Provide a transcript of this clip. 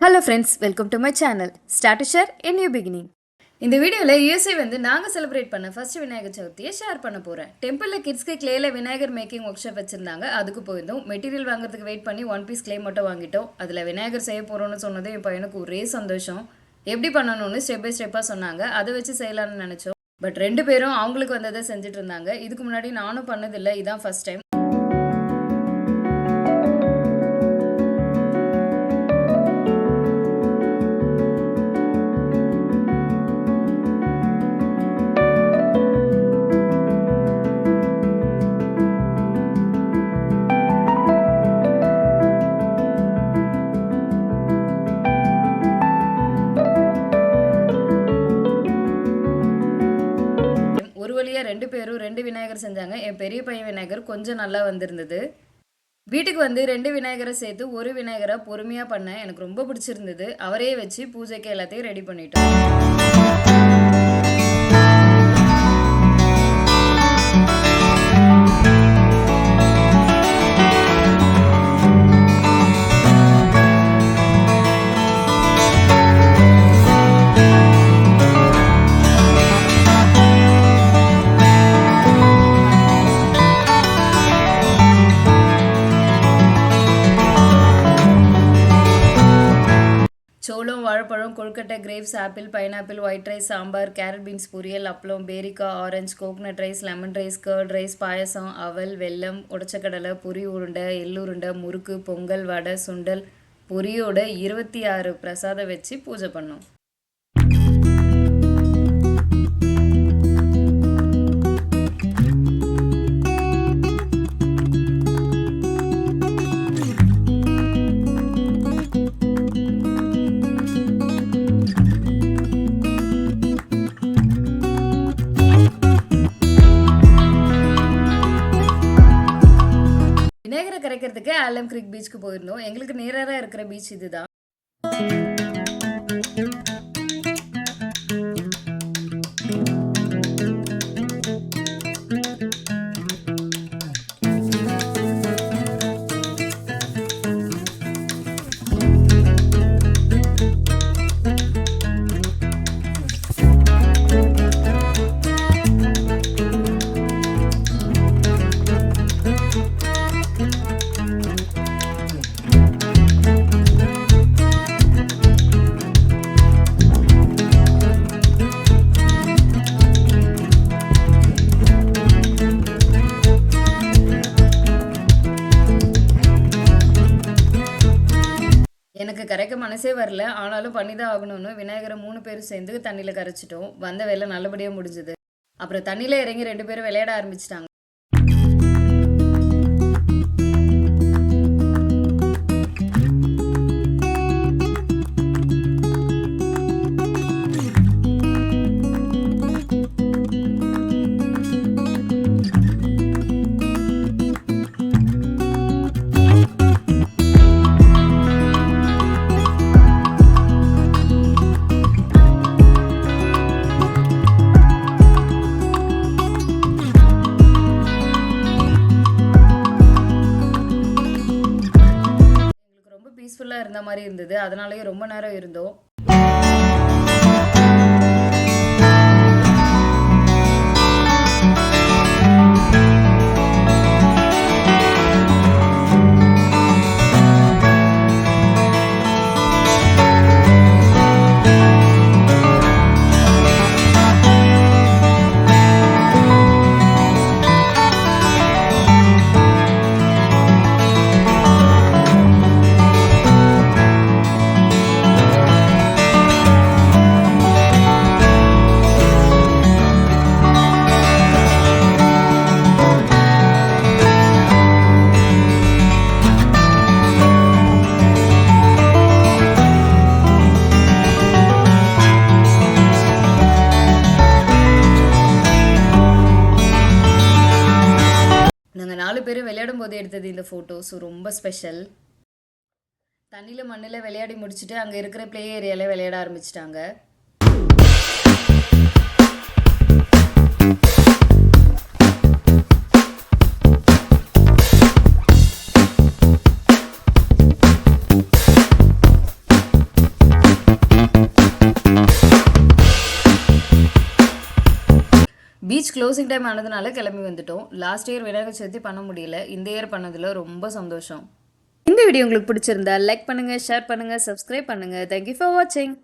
Hello friends welcome to my channel ஸ்டாட்டிஷர் share and new beginning இந்த வீடியோவில் USA வந்து நாங்கள் செலிப்ரேட் பண்ண ஃபர்ஸ்ட் விநாயகர் சதுர்த்தியை ஷேர் பண்ண போகிறேன் டெம்பிளில் கிட்ஸ்க்கு கிளேல விநாயகர் மேக்கிங் ஒர்க் ஷாப் வச்சுருந்தாங்க. அதுக்கு போயிருந்தோம். மெட்டீரியல் வாங்குறதுக்கு வெயிட் பண்ணி ஒன் பீஸ் கிளே மட்டும் வாங்கிட்டோம். அதில் விநாயகர் செய்ய போகிறோம்னு சொன்னது என் பையனுக்கு ஒரே சந்தோஷம். எப்படி பண்ணணும்னு ஸ்டெப் பை ஸ்டெப்பாக சொன்னாங்க. அதை வச்சு செய்யலாம்னு நினச்சோம். பட் ரெண்டு பேரும் அவங்களுக்கு வந்ததை செஞ்சுட்டு இருந்தாங்க. இதுக்கு முன்னாடி நானும் பண்ணதில்லை. இதான் ஃபர்ஸ்ட் டைம் வழியாக ரெண்டு பேரும் ரெண்டு விநாயகர் செஞ்சாங்க. என் பெரிய பையன் விநாயகர் கொஞ்சம் நல்லா வந்திருந்தது. வீட்டுக்கு வந்து ரெண்டு விநாயகரை சேர்த்து ஒரு விநாயகரை பொறுமையாக பண்ணேன் எனக்கு ரொம்ப பிடிச்சிருந்தது. அவரே வச்சு பூஜைக்கு எல்லாத்தையும் ரெடி பண்ணிட்டோம். சோளம் வாழைப்பழம் kozhukattai grapes apple pineapple white rice sambar carrot beans poriyal appalam பேரிக்கா orange coconut rice lemon rice curd rice payasam அவல் வெல்லம் உடச்சக்கடலை பொரி உருண்டை எள்ளுருண்டை முறுக்கு பொங்கல் வடை சுண்டல் பொரியோட இருபத்தி ஆறு பிரசாதம் வச்சு பூஜை பண்ணோம். விநாயகரை கரைக்கிறதுக்கு ஆலம் கிரிக் பீச்சுக்கு போயிருந்தோம். எங்களுக்கு நேராக இருக்கிற பீச் இதுதான். எனக்கு கரைக்க மனசே வரல. ஆனாலும் பண்ணி தான் ஆகணும்னு விநாயகரை மூணு பேரும் சேர்ந்து தண்ணியில் கரைச்சிட்டோம். வந்த வேலை நல்லபடியாக முடிஞ்சது. அப்புறம் தண்ணியில் இறங்கி ரெண்டு பேரும் விளையாட ஆரம்பிச்சிட்டாங்க. இருந்த மாதிரி இருந்தது. அதனாலேயே ரொம்ப நேரம் இருந்தோம். நாங்கள் நாலு பேரும் விளையாடும் போது எடுத்தது இந்த ஃபோட்டோ ஸோ ரொம்ப ஸ்பெஷல் தண்ணியில் மண்ணில் விளையாடி முடிச்சுட்டு அங்கே இருக்கிற ப்ளே ஏரியாவில் விளையாட ஆரம்பிச்சிட்டாங்க. பீச் க்ளோசிங் டைம் ஆனதுனால கிளம்பி வந்துட்டோம். லாஸ்ட் இயர் விநாயகர் சதுர்த்தி பண்ண முடியல. இந்த இயர் பண்ணதில் ரொம்ப சந்தோஷம். இந்த வீடியோ உங்களுக்கு பிடிச்சிருந்தா லைக் பண்ணுங்கள் ஷேர் பண்ணுங்கள் சப்ஸ்கிரைப் பண்ணுங்கள் தேங்க்யூ ஃபார் வாட்சிங்